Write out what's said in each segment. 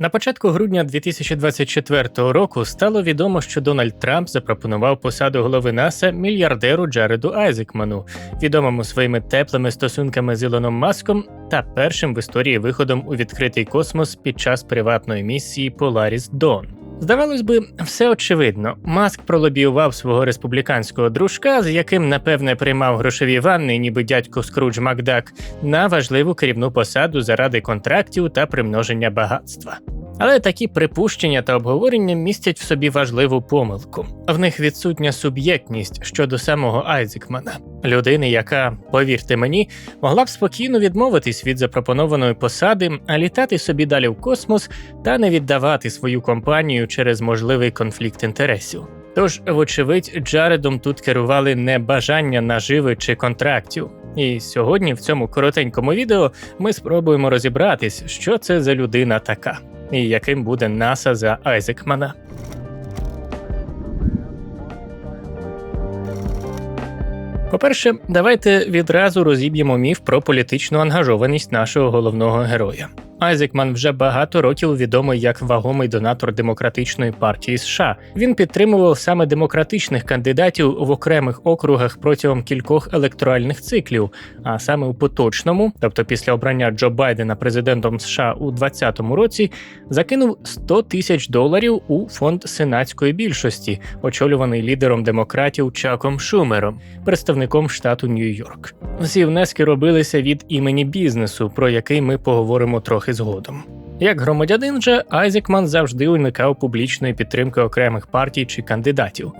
На початку грудня 2024 року стало відомо, що Дональд Трамп запропонував посаду голови НАСА мільярдеру Джареду Айзекману, відомому своїми теплими стосунками з Ілоном Маском та першим в історії виходом у відкритий космос під час приватної місії Polaris Dawn. Здавалось би, все очевидно. Маск пролобіював свого республіканського дружка, з яким напевне приймав грошові ванни, ніби дядько Скрудж Макдак, на важливу керівну посаду заради контрактів та примноження багатства. Але такі припущення та обговорення містять в собі важливу помилку. В них відсутня суб'єктність щодо самого Айзекмана, людини, яка, повірте мені, могла б спокійно відмовитись від запропонованої посади, а літати собі далі в космос та не віддавати свою компанію через можливий конфлікт інтересів. Тож, вочевидь, Джаредом тут керували не бажання наживи чи контрактів. І сьогодні в цьому коротенькому відео ми спробуємо розібратись, що це за людина така і яким буде НАСА за Айзекмана. По-перше, давайте відразу розіб'ємо міф про політичну ангажованість нашого головного героя. Айзекман вже багато років відомий як вагомий донатор демократичної партії США. Він підтримував саме демократичних кандидатів в окремих округах протягом кількох електоральних циклів, а саме у поточному, тобто після обрання Джо Байдена президентом США у 2020 році, закинув 100 тисяч доларів у фонд сенатської більшості, очолюваний лідером демократів Чаком Шумером, представником штату Нью-Йорк. Всі внески робилися від імені бізнесу, про який ми поговоримо трохи трохи згодом. Як громадянин же Айзекман завжди уникав публічної підтримки окремих партій чи кандидатів.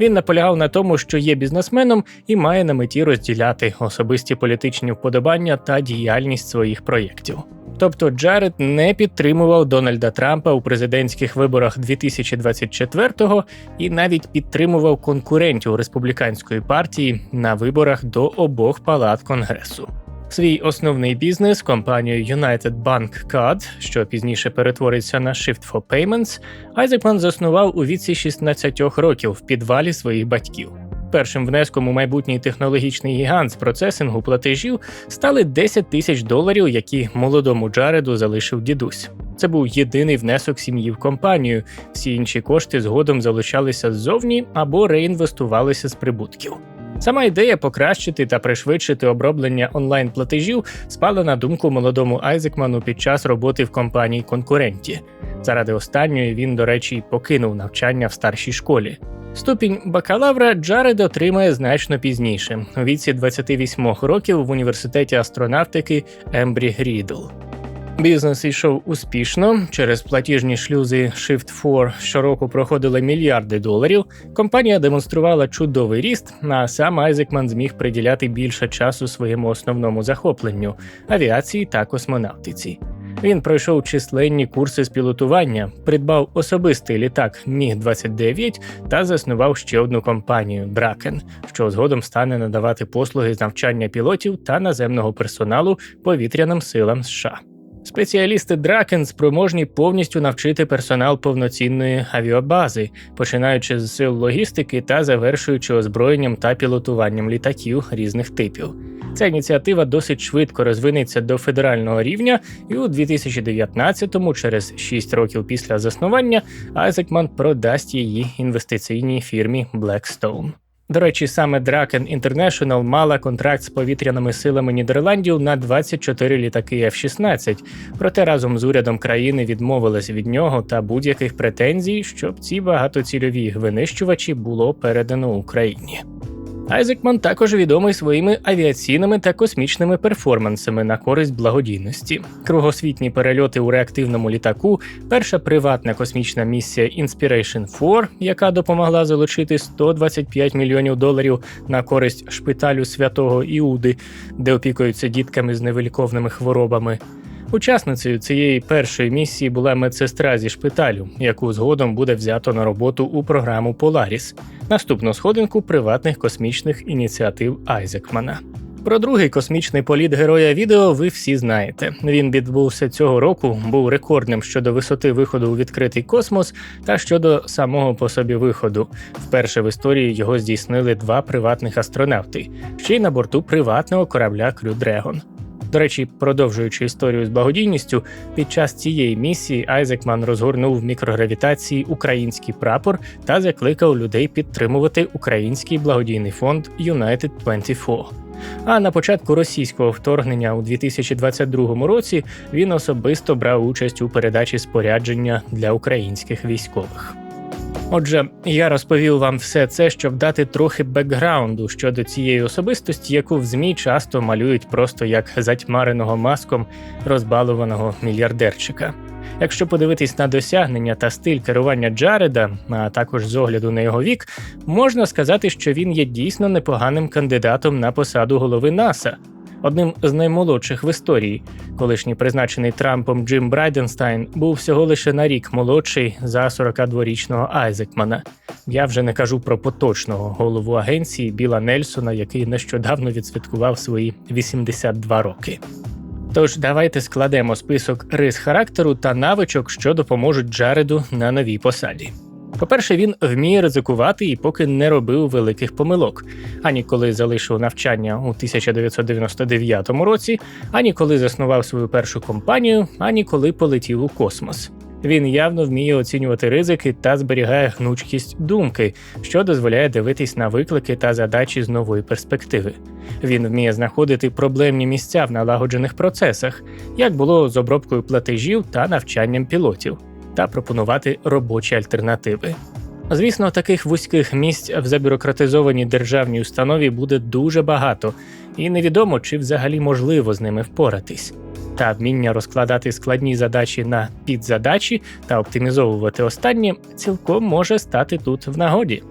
Він наполягав на тому, що є бізнесменом і має на меті розділяти особисті політичні вподобання та діяльність своїх проєктів. Тобто Джаред не підтримував Дональда Трампа у президентських виборах 2024-го і навіть підтримував конкурентів республіканської партії на виборах до обох палат конгресу. Свій основний бізнес компанію United Bank Card, що пізніше перетвориться на Shift for Payments, Айзекман заснував у віці 16 років в підвалі своїх батьків. Першим внеском у майбутній технологічний гігант з процесингу платежів стали 10 тисяч доларів, які молодому Джареду залишив дідусь. Це був єдиний внесок сім'ї в компанію. Всі інші кошти згодом залишалися ззовні або реінвестувалися з прибутків. Сама ідея покращити та пришвидшити оброблення онлайн-платежів спала на думку молодому Айзекману під час роботи в компанії конкуренті. Заради останньої він, до речі, покинув навчання в старшій школі. Ступінь бакалавра Джаред отримає значно пізніше, у віці 28 років в університеті астронавтики Ембрі Грідл. Бізнес йшов успішно. Через платіжні шлюзи Shift4 щороку проходили мільярди доларів. Компанія демонструвала чудовий ріст, а сам Айзекман зміг приділяти більше часу своєму основному захопленню авіації та космонавтиці. Він пройшов численні курси з пілотування, придбав особистий літак Міг 29 та заснував ще одну компанію Дракен, що згодом стане надавати послуги з навчання пілотів та наземного персоналу повітряним силам США. Спеціалісти Дракен спроможні повністю навчити персонал повноцінної авіабази, починаючи з сил логістики та завершуючи озброєнням та пілотуванням літаків різних типів. Ця ініціатива досить швидко розвинеться до федерального рівня, і у 2019-му, через 6 років після заснування, Айзекман продасть її інвестиційній фірмі Blackstone. До речі, саме Draken International мала контракт з повітряними силами Нідерландів на 24 літаки F-16, проте разом з урядом країни відмовилась від нього та будь-яких претензій, щоб ці багатоцільові винищувачі було передано Україні. Айзекман також відомий своїми авіаційними та космічними перформансами на користь благодійності, кругосвітні перельоти у реактивному літаку, перша приватна космічна місія Inspiration 4, яка допомогла залучити 125 мільйонів доларів на користь шпиталю святого Іуди, де опікуються дітками з невиліковними хворобами. Учасницею цієї першої місії була медсестра зі шпиталю, яку згодом буде взято на роботу у програму Polaris, наступну сходинку приватних космічних ініціатив Айзекмана. Про другий космічний політ героя відео ви всі знаєте. Він відбувся цього року, був рекордним щодо висоти виходу у відкритий космос та щодо самого по собі виходу. Вперше в історії його здійснили два приватних астронавти, ще й на борту приватного корабля Crew Dragon. До речі, продовжуючи історію з благодійністю, під час цієї місії Айзекман розгорнув в мікрогравітації український прапор та закликав людей підтримувати український благодійний фонд United 24. А на початку російського вторгнення у 2022 році він особисто брав участь у передачі спорядження для українських військових. Отже, я розповів вам все це, щоб дати трохи бекграунду щодо цієї особистості, яку в ЗМІ часто малюють просто як затьмареного маском розбалуваного мільярдерчика. Якщо подивитись на досягнення та стиль керування Джареда, а також з огляду на його вік, можна сказати, що він є дійсно непоганим кандидатом на посаду голови НАСА. Одним з наймолодших в історії, колишній призначений Трампом Джим Брайденстайн був всього лише на рік молодший за 42-річного Айзекмана. Я вже не кажу про поточного голову агенції Біла Нельсона, який нещодавно відсвяткував свої 82 роки. Тож давайте складемо список рис характеру та навичок, що допоможуть Джареду на новій посаді. По-перше, він вміє ризикувати і поки не робив великих помилок, ані коли залишив навчання у 1999 році, ані коли заснував свою першу компанію, ані коли полетів у космос. Він явно вміє оцінювати ризики та зберігає гнучкість думки, що дозволяє дивитись на виклики та задачі з нової перспективи. Він вміє знаходити проблемні місця в налагоджених процесах, як було з обробкою платежів та навчанням пілотів, та пропонувати робочі альтернативи. Звісно, таких вузьких місць в забюрократизованій державній установі буде дуже багато, і невідомо, чи взагалі можливо з ними впоратись та вміння розкладати складні задачі на підзадачі та оптимізовувати останні цілком може стати тут в нагоді.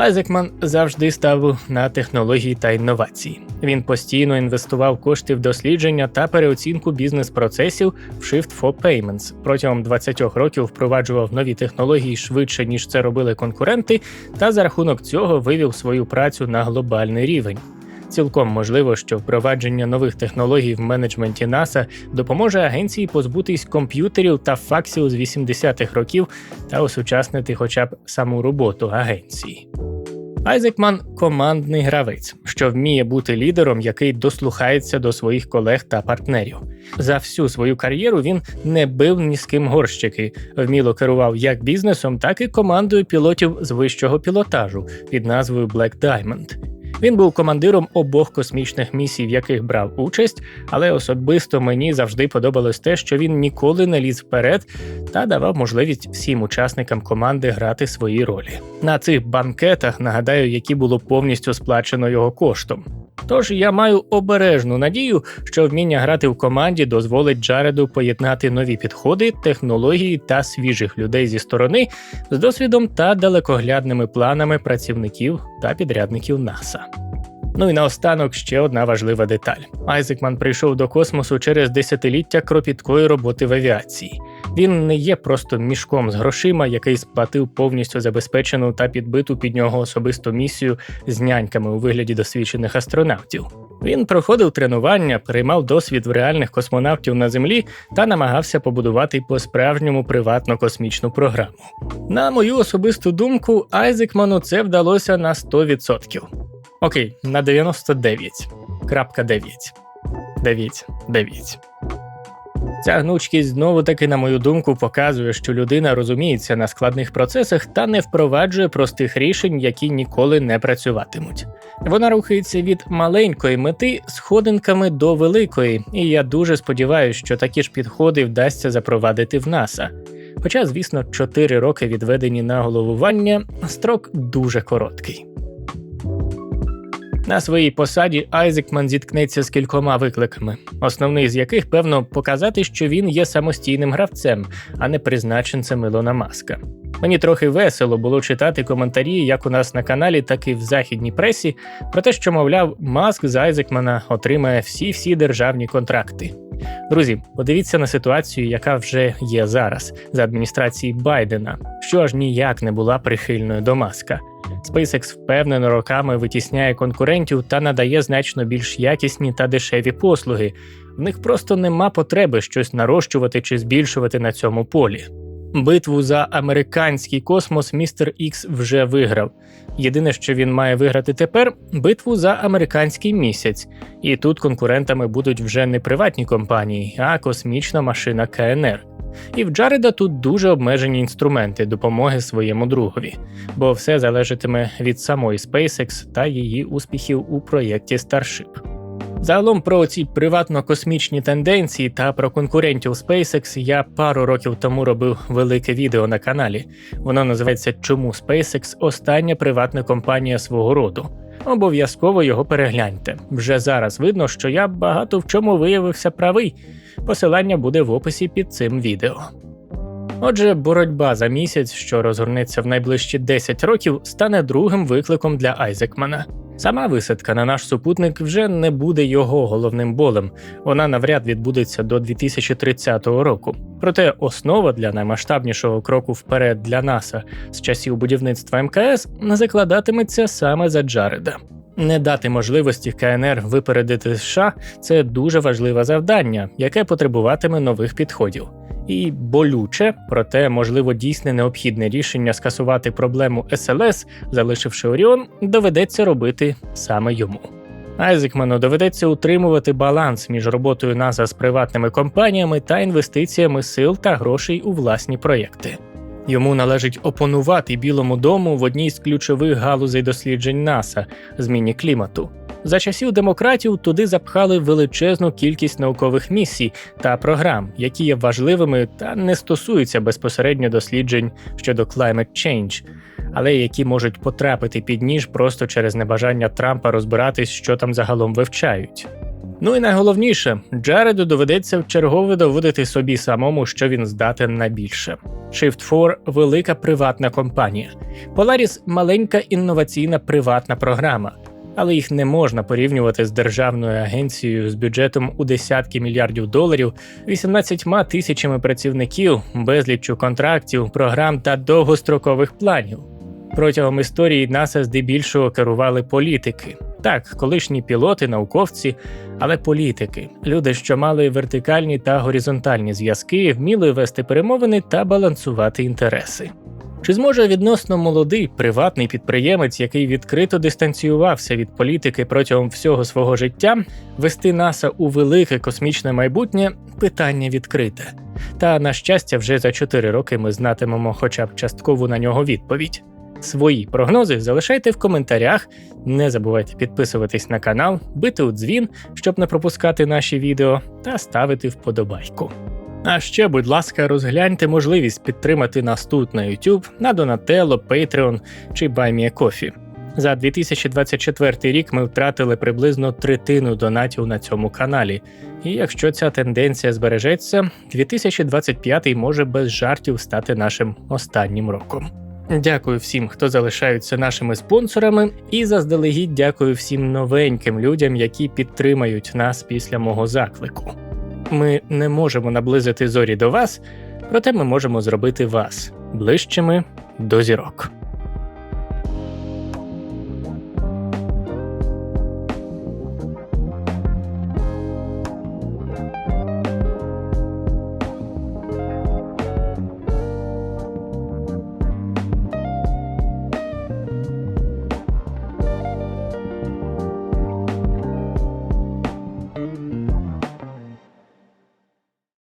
Айзекман завжди ставив на технології та інновації. Він постійно інвестував кошти в дослідження та переоцінку бізнес-процесів в Shift for Payments. Протягом 20 років впроваджував нові технології швидше ніж це робили конкуренти, та за рахунок цього вивів свою працю на глобальний рівень. Цілком можливо, що впровадження нових технологій в менеджменті НАСА допоможе агенції позбутись комп'ютерів та факсів з 80-х років та осучаснити хоча б саму роботу агенції. Айзекман командний гравець, що вміє бути лідером, який дослухається до своїх колег та партнерів. За всю свою кар'єру він не бив ні з ким горщики, вміло керував як бізнесом, так і командою пілотів з вищого пілотажу під назвою Black Diamond. Він був командиром обох космічних місій, в яких брав участь, але особисто мені завжди подобалось те, що він ніколи не ліз вперед та давав можливість всім учасникам команди грати свої ролі. На цих банкетах нагадаю, які було повністю сплачено його коштом. Тож я маю обережну надію, що вміння грати в команді дозволить Джареду поєднати нові підходи, технології та свіжих людей зі сторони з досвідом та далекоглядними планами працівників та підрядників НАСА. Ну і наостанок ще одна важлива деталь: Айзекман прийшов до космосу через десятиліття кропіткої роботи в авіації. Він не є просто мішком з грошима, який сплатив повністю забезпечену та підбиту під нього особисту місію з няньками у вигляді досвідчених астронавтів. Він проходив тренування, приймав досвід в реальних космонавтів на землі та намагався побудувати по справжньому приватну космічну програму. На мою особисту думку, Айзекману це вдалося на 100%. Окей, на 99.9. 9. 9. Ця гнучкість знову таки, на мою думку, показує, що людина розуміється на складних процесах та не впроваджує простих рішень, які ніколи не працюватимуть. Вона рухається від маленької мети сходинками до великої, і я дуже сподіваюся, що такі ж підходи вдасться запровадити в НАСА. Хоча, звісно, 4 роки відведені на головування, строк дуже короткий. На своїй посаді Айзекман зіткнеться з кількома викликами, основний з яких певно показати, що він є самостійним гравцем, а не призначенцем Ілона Маска. Мені трохи весело було читати коментарі, як у нас на каналі, так і в західній пресі, про те, що, мовляв, Маск з Айзекмана отримає всі-всі державні контракти. Друзі, подивіться на ситуацію, яка вже є зараз за адміністрації Байдена, що аж ніяк не була прихильною до маска. SpaceX впевнено роками витісняє конкурентів та надає значно більш якісні та дешеві послуги. В них просто нема потреби щось нарощувати чи збільшувати на цьому полі. Битву за американський космос містер Ікс вже виграв. Єдине, що він має виграти тепер битву за американський місяць. І тут конкурентами будуть вже не приватні компанії, а космічна машина КНР. І в Джареда тут дуже обмежені інструменти допомоги своєму другові, бо все залежатиме від самої SpaceX та її успіхів у проєкті Starship. Загалом про ці приватно-космічні тенденції та про конкурентів SpaceX я пару років тому робив велике відео на каналі. Воно називається Чому SpaceX остання приватна компанія свого роду. Обов'язково його перегляньте. Вже зараз видно, що я багато в чому виявився правий. Посилання буде в описі під цим відео. Отже, боротьба за місяць, що розгорнеться в найближчі 10 років, стане другим викликом для Айзекмана. Сама висадка на наш супутник вже не буде його головним болем, вона навряд відбудеться до 2030 року. Проте основа для наймасштабнішого кроку вперед для НАСА з часів будівництва МКС закладатиметься саме за Джареда. Не дати можливості КНР випередити США це дуже важливе завдання, яке потребуватиме нових підходів. І болюче, проте можливо дійсне необхідне рішення скасувати проблему СЛС, залишивши Оріон, доведеться робити саме йому. Айзекману доведеться утримувати баланс між роботою НАСА з приватними компаніями та інвестиціями сил та грошей у власні проєкти. Йому належить опонувати Білому дому в одній з ключових галузей досліджень НАСА зміні клімату. За часів демократів туди запхали величезну кількість наукових місій та програм, які є важливими та не стосуються безпосередньо досліджень щодо climate change, але які можуть потрапити під ніж просто через небажання Трампа розбиратись, що там загалом вивчають. Ну і найголовніше, Джареду доведеться вчергове доводити собі самому, що він здатен на більше. Shift4 – велика приватна компанія. Polaris – маленька інноваційна приватна програма, але їх не можна порівнювати з державною агенцією з бюджетом у десятки мільярдів доларів, 18 тисячами працівників, безліччю контрактів, програм та довгострокових планів. Протягом історії НАСА здебільшого керували політики. Так, колишні пілоти, науковці, але політики, люди, що мали вертикальні та горизонтальні зв'язки, вміли вести перемовини та балансувати інтереси. Чи зможе відносно молодий приватний підприємець, який відкрито дистанціювався від політики протягом всього свого життя, вести НАСА у велике космічне майбутнє питання відкрите. Та на щастя, вже за 4 роки ми знатимемо хоча б часткову на нього відповідь. Свої прогнози залишайте в коментарях. Не забувайте підписуватись на канал, бити у дзвін, щоб не пропускати наші відео, та ставити вподобайку. А ще, будь ласка, розгляньте можливість підтримати нас тут на YouTube, на Donatello, Patreon чи BuyMeACoffee. За 2024 рік ми втратили приблизно третину донатів на цьому каналі. І якщо ця тенденція збережеться, 2025 може без жартів стати нашим останнім роком. Дякую всім, хто залишаються нашими спонсорами, і заздалегідь дякую всім новеньким людям, які підтримають нас після мого заклику. Ми не можемо наблизити зорі до вас, проте ми можемо зробити вас ближчими до зірок.